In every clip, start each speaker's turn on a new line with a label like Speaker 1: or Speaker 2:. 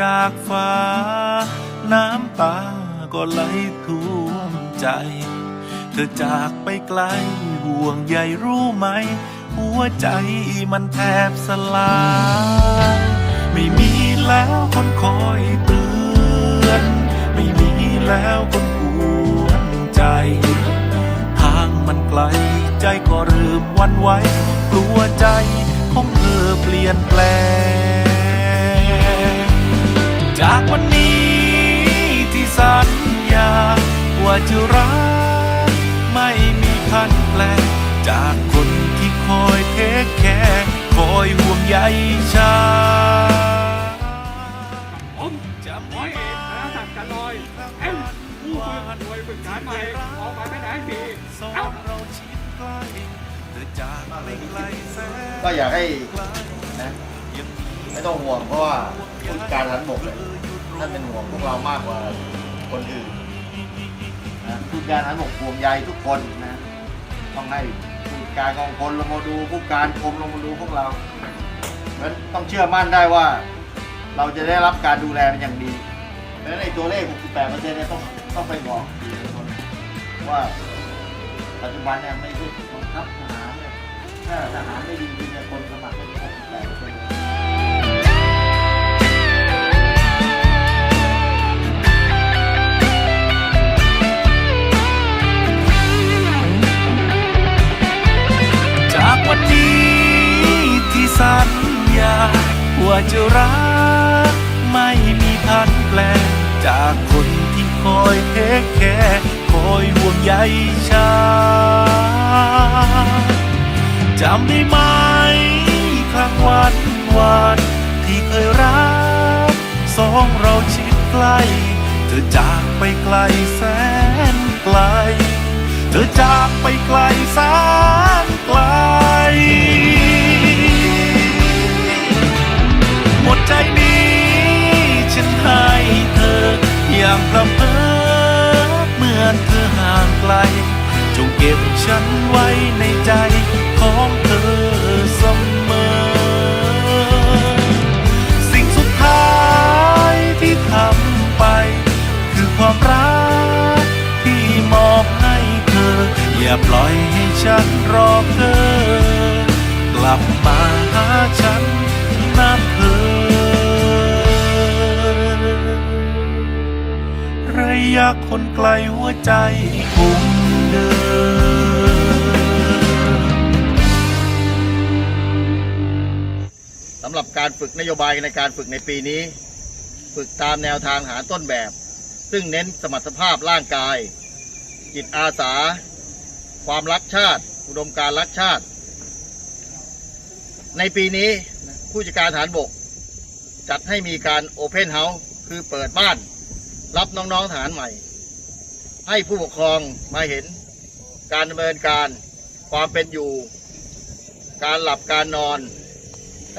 Speaker 1: จากฟ้า น้ำตาก็ไหลท่วมใจ เธอจากไปไกลห่วงใยรู้ไหม หัวใจมันแทบสลาย ไม่มีแล้วคนคอยเตือน ไม่มีแล้วคนกวนใจ ทางมันไกลใจก็เริ่มวันไหวกลัวใจของเธอเปลี่ยนแปลง จากวันนี้ที่สัญญา ว่าจะรักไม่มีพันแปลงจากคนที่คอยเทคแคร์คอยห่วงใยฉัน
Speaker 2: ผม
Speaker 1: จะ
Speaker 2: ร้อยเอกธนศักดิ์จันลอยเอ็มผู้ฝึกหน่วยฝึกการใหม่ออกมาไม่ได้ที
Speaker 1: สอ
Speaker 2: เอ้าน
Speaker 1: เราชิดใกล้เธอจากไปไกลแสน
Speaker 3: ก็อยากให้นะไม่ต้องห่วงเพราะว่าผู้การฐานบกเนี่ย ท่านเป็นห่วงพวกเรามากกว่าคนอื่นนะผู้การฐานบกห่วงใยทุกคนนะต้องให้ผู้การกองพลลงมาดูผู้การกรมลงมาดูพวกเราเพราะฉะนั้นต้องเชื่อมั่นได้ว่า เราจะได้รับการดูแลเป็นอย่างดีเพราะฉะนั้นในตัวเลข 68%เซ็นต์เนี่ยต้องต้องไปบอกคนว่าปัจจุบันเนี่ยไม่ใช่บังคับทหารเนี่ยถ้าทหารไม่ดีจริงเนี่ยคนสมัครไม่ครบ68%
Speaker 1: จะรัก ไม่มีพันแปล จากคนที่คอยเทคแคร์คอยห่วงใยฉันจำได้ไหม ครั้งวันวานที่เคยรัก สองเราชิดใกล้เธอจากไปไกลแสนไกล เธอจากไปไกลแสนไกล จงเก็บฉันไว้ในใจของเธอเสมอ สิ่งสุดท้ายที่ทำไป คือความรักที่มอบให้เธอ อย่าปล่อยให้ฉันรอเธอ กลับมาหาฉันนะเธอ ระยะคนไกลหัวใจคง
Speaker 3: สำหรับการฝึกนโยบายในการฝึกในปีนี้ ฝึกตามแนวทางหาต้นแบบ ซึ่งเน้นสมรรถภาพร่างกาย จิตอาสา ความรักชาติ อุดมการรักชาติ ในปีนี้ผู้จัดการฐานบก จัดให้มีการโอเพนเฮาส์คือเปิดบ้าน รับน้องๆฐานใหม่ ให้ผู้ปกครองมาเห็น การดำเนินการ ความเป็นอยู่ การหลับการนอน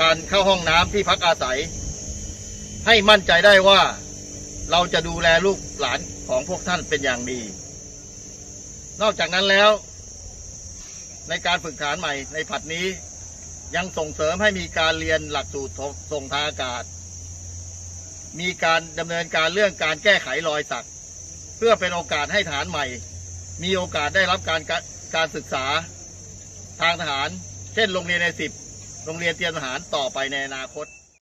Speaker 3: การเข้าห้องน้ำที่พักอาศัย ให้มั่นใจได้ว่าเราจะดูแลลูกหลานของพวกท่านเป็นอย่างดี นอกจากนั้นแล้ว ในการฝึกฐานใหม่ในผัดนี้ ยังส่งเสริมให้มีการเรียนหลักสูตรส่งทางอากาศ มีการดำเนินการเรื่องการแก้ไขรอยสัก เพื่อเป็นโอกาสให้ฐานใหม่ มีโอกาสได้รับการการศึกษาทางทหาร เช่นโรงเรียนในสิบโรงเรียนเตรียมทหารต่อไปในอนาคต